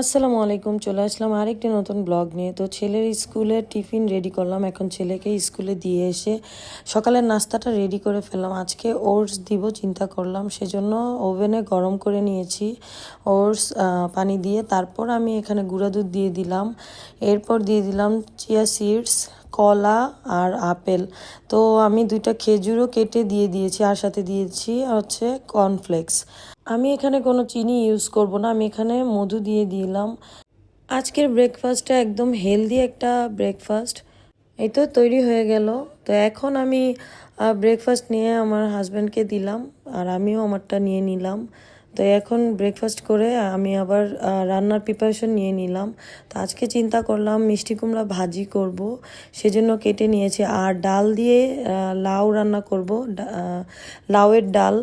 আসসালামু আলাইকুম, চলে আসলাম আরেকটি নতুন ব্লগ নিয়ে। তো ছেলের স্কুলে টিফিন রেডি করলাম, এখন ছেলেকে স্কুলে দিয়ে এসে সকালের নাস্তাটা রেডি করে ফেললাম। আজকে ওটস দিব, চিন্তা করলাম, সেজন্য ওভেনে গরম করে নিয়েছি ওটস পানি দিয়ে। তারপর আমি এখানে গুঁড়া দুধ দিয়ে দিলাম, এরপর দিয়ে দিলাম চিয়া সিডস কলা আর আপেল। তো আমি দুইটা খেজুরও কেটে দিয়ে দিয়েছি, আর সাথে দিয়েছি হচ্ছে কর্নফ্লেক্স আমি এখানে কোনো চিনি ইউজ করব না, আমি এখানে মধু দিয়ে দিলাম। আজকের ব্রেকফাস্টটা একদম হেলদি একটা ব্রেকফাস্ট এই তো তৈরি হয়ে গেল। তো এখন আমি ব্রেকফাস্ট নিয়ে আমার হাজব্যান্ডকে দিলাম, আর আমিও আমারটা নিয়ে নিলাম। তো এখন ব্রেকফাস্ট করে আমি আবার রান্নার প্রিপারেশন নিয়ে নিলাম। তো আজকে চিন্তা করলাম মিষ্টি কুমড়া ভাজি করব, সেজন্য কেটে নিয়েছি। আর ডাল দিয়ে লাউ রান্না করব লাউয়ের ডাল।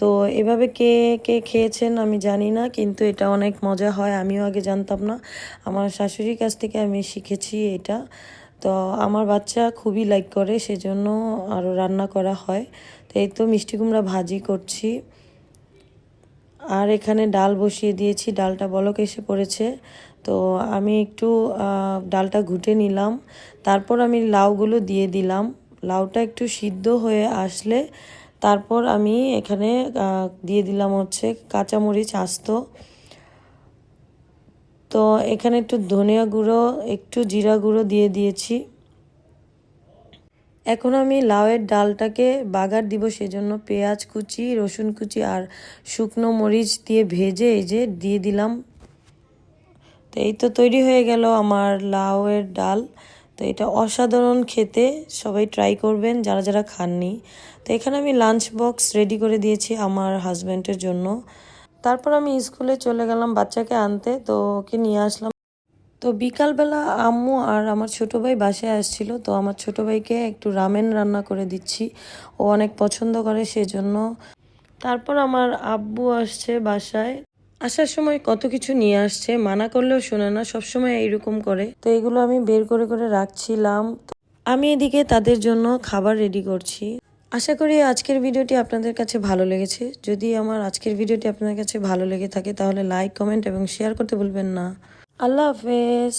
তো এভাবে কে কে খেয়েছেন আমি জানি না, কিন্তু এটা অনেক মজা হয়, আমিও আগে জানতাম না। আমার শাশুড়ির কাছ থেকে আমি শিখেছি এটা। তো আমার বাচ্চা খুবই লাইক করে, সেজন্য আরও রান্না করা হয়। তো এই তো মিষ্টি কুমড়া ভাজি করছি। আর এখানে ডাল বসিয়ে দিয়েছি। ডালটা বলক এসে পড়েছে। তো আমি একটু ডালটা ঘুটে নিলাম। তারপর আমি লাউগুলো দিয়ে দিলাম। লাউটা একটু সিদ্ধ হয়ে আসলে তারপর আমি এখানে দিয়ে দিলাম হচ্ছে কাঁচামরিচ আস্ত। তো এখানে একটু ধনিয়া গুঁড়ো, একটু জিরা গুঁড়ো দিয়ে দিয়েছি। এখন আমি লাউয়ের ডালটাকে বাগার দিব সেজন্য পেঁয়াজ কুচি, রসুন কুচি আর শুকনো মরিচ দিয়ে ভেজে এই যে দিয়ে দিলাম। তো এই তো তৈরি হয়ে গেল আমার লাউয়ের ডাল। তো এটা অসাধারণ খেতে, সবাই ট্রাই করবেন যারা যারা খাননি। তো এখানে আমি লাঞ্চ বক্স রেডি করে দিয়েছি আমার হাজব্যান্ডের জন্য। তারপর আমি স্কুলে চলে গেলাম বাচ্চাকে আনতে, তো ওকে নিয়ে আসলাম। তো বিকালবেলা আম্মু আর আমার ছোট ভাই বাসায় আসছিল, তো আমার ছোট ভাইকে একটু রামেন রান্না করে দিচ্ছি। ও অনেক পছন্দ করে সেজন্য। তারপর আমার আব্বু আসছে বাসায়। আসার সময় কত কিছু নিয়ে আসছে, মানা করলেও শোনে না, সবসময় এইরকম করে। তো এগুলো আমি বের করে করে রাখছিলাম। আমি এদিকে তাদের জন্য খাবার রেডি করছি। আশা করি আজকের ভিডিওটি আপনাদের কাছে ভালো লেগেছে। যদি আমার আজকের ভিডিওটি আপনাদের কাছে ভালো লেগে থাকে, তাহলে লাইক কমেন্ট এবং শেয়ার করতে ভুলবেন না। আল্লাহ হাফেজ